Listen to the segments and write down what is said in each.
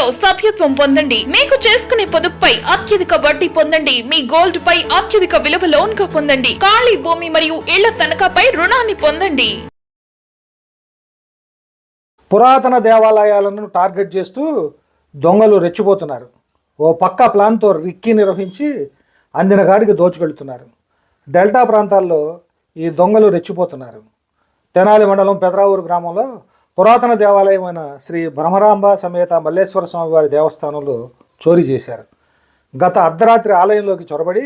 లో సభ్యత్వం పొందండి. మీకు చేసుకునే పొదుపుపై అత్యధిక వడ్డీ పొందండి. మీ గోల్డ్ పై అత్యధిక విలువ లోన్గా పొందండి. ఖాళీ భూమి మరియు ఇళ్ళ తనఖాపై రుణాన్ని పొందండి. పురాతన దేవాలయాలను టార్గెట్ చేస్తూ దొంగలు రెచ్చిపోతున్నారు. ఓ పక్క ప్లాన్తో రిక్కి నిర్వహించి అందిన గాడికి దోచుకెళ్తున్నారు. డెల్టా ప్రాంతాల్లో ఈ దొంగలు రెచ్చిపోతున్నారు. తెనాలి మండలం పెదరావూరు గ్రామంలో పురాతన దేవాలయమైన శ్రీ భ్రమరాంబ సమేత మల్లేశ్వర స్వామి వారి దేవస్థానంలో చోరీ చేశారు. గత అర్ధరాత్రి ఆలయంలోకి చొరబడి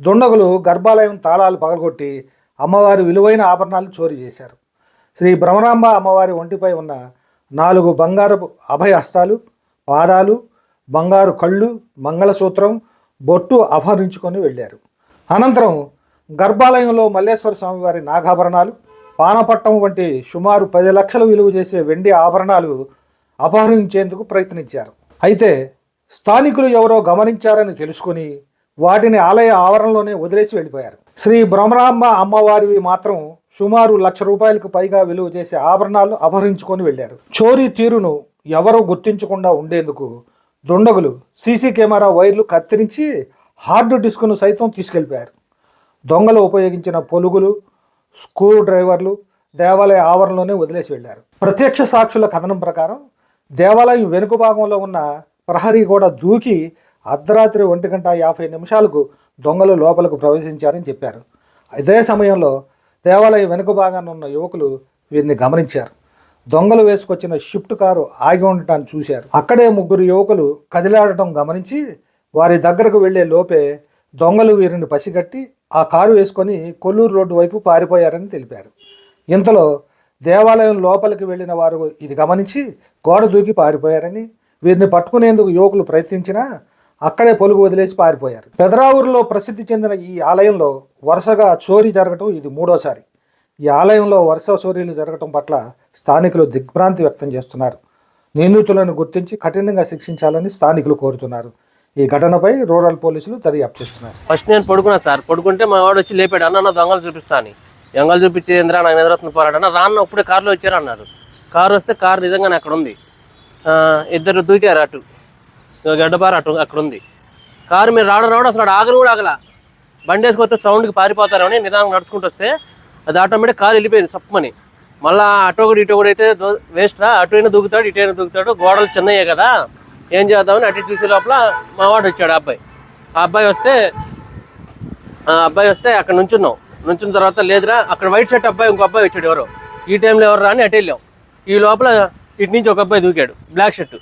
దుండగులు గర్భాలయం తాళాలు పగలగొట్టి అమ్మవారి విలువైన ఆభరణాలు చోరీ చేశారు. శ్రీ భ్రమరాంబ అమ్మవారి ఒంటిపై ఉన్న నాలుగు బంగారపు అభయ హస్తాలు పాదాలు బంగారు కళ్ళు మంగళసూత్రం బొట్టు అపహరించుకొని వెళ్ళారు. అనంతరం గర్భాలయంలో మల్లేశ్వర స్వామివారి నాగాభరణాలు పానపట్టం వంటి సుమారు పది లక్షలు విలువ చేసే వెండి ఆభరణాలు అపహరించేందుకు ప్రయత్నించారు. అయితే స్థానికులు ఎవరో గమనించారని తెలుసుకుని వాటిని ఆలయ ఆవరణలోనే వదిలేసి వెళ్ళిపోయారు. శ్రీ బ్రహ్మరాంబ అమ్మవారివి మాత్రం సుమారు లక్ష రూపాయలకు పైగా విలువ చేసే ఆభరణాలు అపహరించుకొని వెళ్ళారు. చోరీ తీరును ఎవరూ గుర్తించకుండా ఉండేందుకు దుండగులు సీసీ కెమెరా వైర్లు కత్తిరించి హార్డ్ డిస్క్ను సైతం తీసుకెళ్ళిపోయారు. దొంగలు ఉపయోగించిన పొలుగులు స్క్రూ డ్రైవర్లు దేవాలయ ఆవరణలోనే వదిలేసి వెళ్ళారు. ప్రత్యక్ష సాక్షుల కథనం ప్రకారం దేవాలయం వెనుక భాగంలో ఉన్న ప్రహరీ కూడా దూకి అర్ధరాత్రి ఒంటి గంట యాభై నిమిషాలకు దొంగలు లోపలకు ప్రవేశించారని చెప్పారు. అదే సమయంలో దేవాలయం వెనుక భాగాన ఉన్న యువకులు వీరిని గమనించారు. దొంగలు వేసుకొచ్చిన షిఫ్ట్ కారు ఆగి ఉండటాన్ని చూశారు. అక్కడే ముగ్గురు యువకులు కదిలాడటం గమనించి వారి దగ్గరకు వెళ్ళే లోపే దొంగలు వీరిని పసిగట్టి ఆ కారు వేసుకొని కొల్లూరు రోడ్డు వైపు పారిపోయారని తెలిపారు. ఇంతలో దేవాలయం లోపలికి వెళ్ళిన వారు ఇది గమనించి గోడ దూకి పారిపోయారని వీరిని పట్టుకునేందుకు యువకులు ప్రయత్నించినా అక్కడే పొలుగు వదిలేసి పారిపోయారు. పెదరావూరులో ప్రసిద్ధి చెందిన ఈ ఆలయంలో వరుసగా చోరీ జరగటం ఇది మూడోసారి. ఈ ఆలయంలో వరుస చోరీలు జరగటం పట్ల స్థానికులు దిగ్భ్రాంతి వ్యక్తం చేస్తున్నారు. నిందితులను గుర్తించి కఠినంగా శిక్షించాలని స్థానికులు కోరుతున్నారు. ఈ ఘటనపై రూరల్ పోలీసులు దర్యాప్తు చేస్తున్నారు. ఫస్ట్ నేను పడుకున్నా సార్. పడుకుంటే మా వాడు వచ్చి లేపాడు. అన్న నా దొంగలు చూపిస్తా అని దొంగలు చూపించి ఇంద్రా నా నిద్రస్తుంది పోరాడు అన్న రాన్న అప్పుడే కారులో వచ్చారు అన్నారు. కారు వస్తే కారు నిజంగానే అక్కడ ఉంది. ఇద్దరు దూకారు అటు. ఇదిగో గడ్డపార అటు అక్కడ ఉంది. కారు మీరు రావడం రావడం అసలు ఆగను కూడా ఆగల. బండి వేసుకొస్తే సౌండ్కి పారిపోతారని నిదానం నడుచుకుంటూ వస్తే అది ఆటోమేటిక్ కారు వెళ్ళిపోయింది సప్పమని. మళ్ళీ అటో కూడా ఇటు కూడా అయితే వేస్ట్ రా. అటు అయినా దూకుతాడు ఇటు అయినా దూకుతాడు. గోడలు చిన్నయ్యే కదా. ఏం చేద్దామని అటు ఇటు చూసే లోపల మా వాడు వచ్చాడు ఆ అబ్బాయి. ఆ అబ్బాయి వస్తే ఆ అబ్బాయి వస్తే అక్కడ నుంచున్నాం. నుంచున్న తర్వాత లేదురా అక్కడ వైట్ షర్ట్ అబ్బాయి ఇంకో అబ్బాయి వచ్చాడు ఎవరో. ఈ టైంలో ఎవరు అని అటు వెళ్ళాం. ఈ లోపల ఇటు నుంచి ఒక అబ్బాయి దూకాడు బ్లాక్ షర్ట్.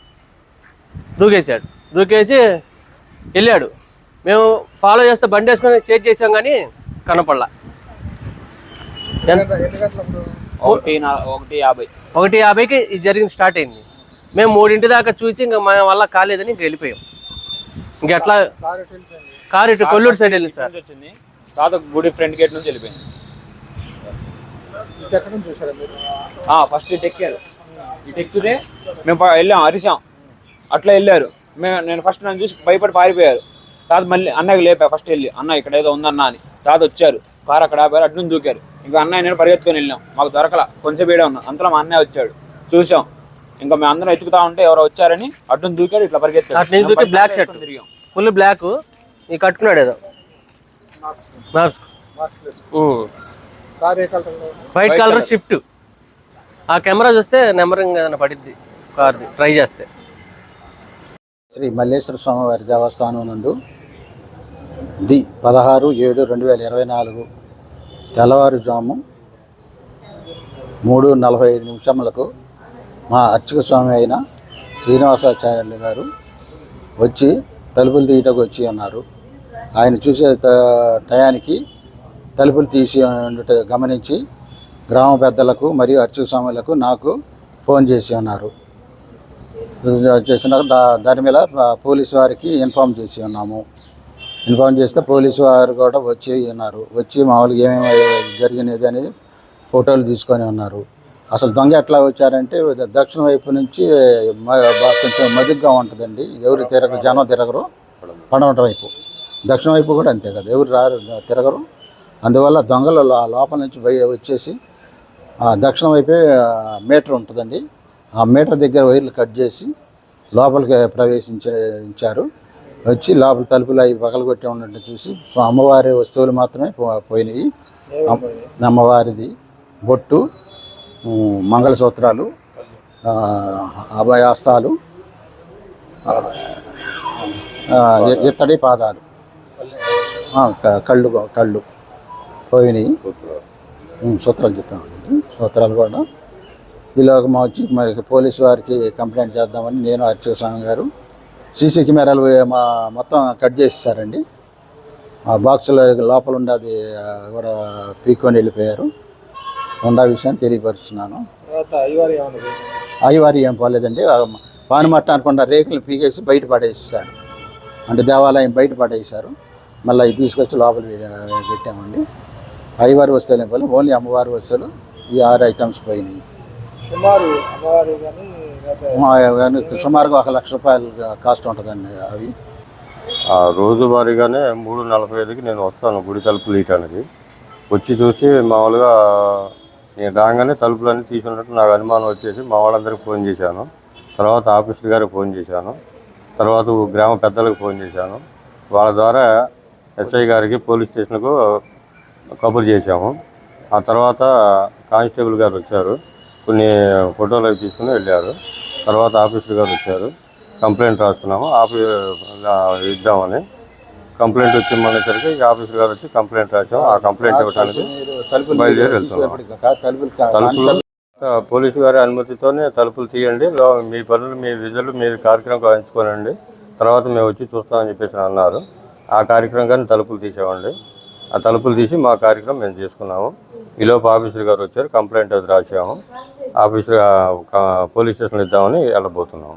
దూకేసాడు దూకేసి వెళ్ళాడు. మేము ఫాలో చేస్తే బండి వేసుకొని చేజ్ చేసాం కానీ కనపడలా. ఒకటి యాభై. ఒకటి యాభైకి ఇది జరిగింది స్టార్ట్ అయింది. మేము మూడింటి దాకా చూసి ఇంకా మా వల్ల కాలేదని ఇంక వెళ్ళిపోయాం. ఇంక ఎట్లా కారు ఇటు కొల్లూరు సైడ్ వెళ్ళింది సార్. వచ్చింది తర్వాత గుడి ఫ్రంట్ గేట్ నుంచి వెళ్ళిపోయింది. ఫస్ట్ ఇటు ఎక్కారు. ఇటు ఎక్కితే మేము వెళ్ళాం అరిసాం. అట్లా వెళ్ళారు. మేము నేను ఫస్ట్ నన్ను చూసి భయపడి పారిపోయారు. తర్వాత మళ్ళీ అన్నయ్యకి లేపా ఫస్ట్ వెళ్ళి. అన్న ఇక్కడ ఏదో ఉందన్న అని. తర్వాత వచ్చారు. కారు అక్కడ ఆపారు అటు నుంచి దూకారు. ఇంకా అన్నయ్య నేను పరిగెత్తుకొని వెళ్ళాం. మాకు దొరకల. కొంచెం వేడే ఉన్నాం. అంతలో మా అన్నయ్య వచ్చాడు. చూసాం. ఇంకా మేము అందరం ఎత్తుకుతా ఉంటే ఎవరో వచ్చారని అటు నుంచి దూకారు ఇట్లా దూకి మేము బ్లాక్ షర్ట్ తిరిగాం ఫుల్ బ్లాక్ ఈ కట్టుకున్నాడు ఏదో. వైట్ కలర్ షిఫ్ట్ ఆ కెమెరా చూస్తే నెంబరింగ్ ఏదైనా పడిద్ది కార్ది ట్రై చేస్తే. శ్రీ మల్లేశ్వర స్వామివారి దేవస్థానం నందు ది పదహారు ఏడు రెండు వేల ఇరవై నాలుగు తెల్లవారుజాము మూడు నలభై ఐదు నిమిషములకు మా అర్చక స్వామి అయిన శ్రీనివాసాచార్యులు గారు వచ్చి తలుపులు తీయటకు వచ్చి ఉన్నారు. ఆయన చూసే టయానికి తలుపులు తీసి గమనించి గ్రామ పెద్దలకు మరియు అర్చక స్వాములకు నాకు ఫోన్ చేసి ఉన్నారు. చేసిన దా దాని మీద పోలీసు వారికి ఇన్ఫామ్ చేసి ఉన్నాము. ఇన్ఫామ్ చేస్తే పోలీసు వారు కూడా వచ్చి ఉన్నారు. వచ్చి మామూలుగా ఏమేమి జరిగినది అనేది ఫోటోలు తీసుకొని ఉన్నారు. అసలు దొంగ ఎట్లా వచ్చారంటే దక్షిణ వైపు నుంచి కొంచెం మదుగ్గా ఉంటుందండి. ఎవరు తిరగరు జనం తిరగరు పడమట వైపు. దక్షిణ వైపు కూడా అంతే కదా ఎవరు రారు తిరగరు. అందువల్ల దొంగలు లోపల నుంచి బయ వచ్చేసి దక్షిణ వైపే మీటర్ ఉంటుందండి. ఆ మీటర్ దగ్గర వైర్లు కట్ చేసి లోపలికి ప్రవేశించారు వచ్చి లోపల తలుపులు అవి పగలగొట్టి ఉన్నట్టు చూసి సో అమ్మవారి వస్తువులు మాత్రమే పో- అమ్మవారిది బొట్టు మంగళసూత్రాలు అభయాస్తాలు ఇత్తడి పాదాలు. కళ్ళు కళ్ళు పోయినాయి. సూత్రాలు చెప్పామండి. సూత్రాలు కూడా. ఈలోగా మా వచ్చి మరి పోలీసు వారికి కంప్లైంట్ చేద్దామని నేను అర్చక స్వామి గారు సీసీ కెమెరాలు మా మొత్తం కట్ చేసేసారండి. ఆ బాక్సులో లోపల ఉండేది కూడా పీక్కొని వెళ్ళిపోయారు. ఉండా విషయాన్ని తెలియపరుస్తున్నాను. తర్వాత అయ్యవారి ఏం పోలేదండి పానిమట్ట అనుకుండా రేకులు పీకేసి బయట పడేసాడు. అంటే దేవాలయం బయట పడేసారు మళ్ళీ అవి తీసుకొచ్చి లోపల పెట్టామండి. అయ్యవారి వస్తువులు ఏం పోలేదు ఓన్లీ అమ్మవారి వస్తువులు ఈ ఆరు ఐటమ్స్ పోయినాయి. సుమారుగా ఒక లక్ష రూపాయలు కాస్ట్ ఉంటుందండి అవి. ఆ రోజువారీగానే మూడు నలభై ఐదుకి నేను వస్తాను గుడి తలుపులు తీయటానికి వచ్చి చూసి మామూలుగా నేను రాగానే తలుపులన్నీ తీసుకున్నట్టు నాకు అనుమానం వచ్చేసి మా వాళ్ళందరికీ ఫోన్ చేశాను. తర్వాత ఆఫీసర్ గారికి ఫోన్ చేశాను. తర్వాత గ్రామ పెద్దలకు ఫోన్ చేశాను. వాళ్ళ ద్వారా ఎస్ఐ గారికి పోలీస్ స్టేషన్కు కబురు చేశాము. ఆ తర్వాత కానిస్టేబుల్ గారు వచ్చారు. కొన్ని ఫోటోలు అవి తీసుకుని వెళ్ళారు. తర్వాత ఆఫీసర్ గారు వచ్చారు. కంప్లైంట్ రాస్తున్నాము. ఆఫీ ఇద్దామని. కంప్లైంట్ వచ్చి మనసరికి ఆఫీసర్ గారు వచ్చి కంప్లైంట్ రాసాం ఆ కంప్లైంట్ ఇవ్వడానికి బయలుదేరి వెళ్తున్నాం. పోలీసు గారి అనుమతితోనే తలుపులు తీయండి. మీ పనులు మీ విధులు మీరు కార్యక్రమం కాయించుకోనండి తర్వాత మేము వచ్చి చూస్తామని చెప్పేసి అన్నారు. ఆ కార్యక్రమంగానే తలుపులు తీసామండి ఆ తలుపులు తీసి మా కార్యక్రమం మేము చేసుకున్నాము. ఈలోపు ఆఫీసర్ గారు వచ్చారు కంప్లైంట్ అది రాసాము ఆఫీసర్ పోలీస్ స్టేషన్లో ఇద్దామని వెళ్ళబోతున్నాము.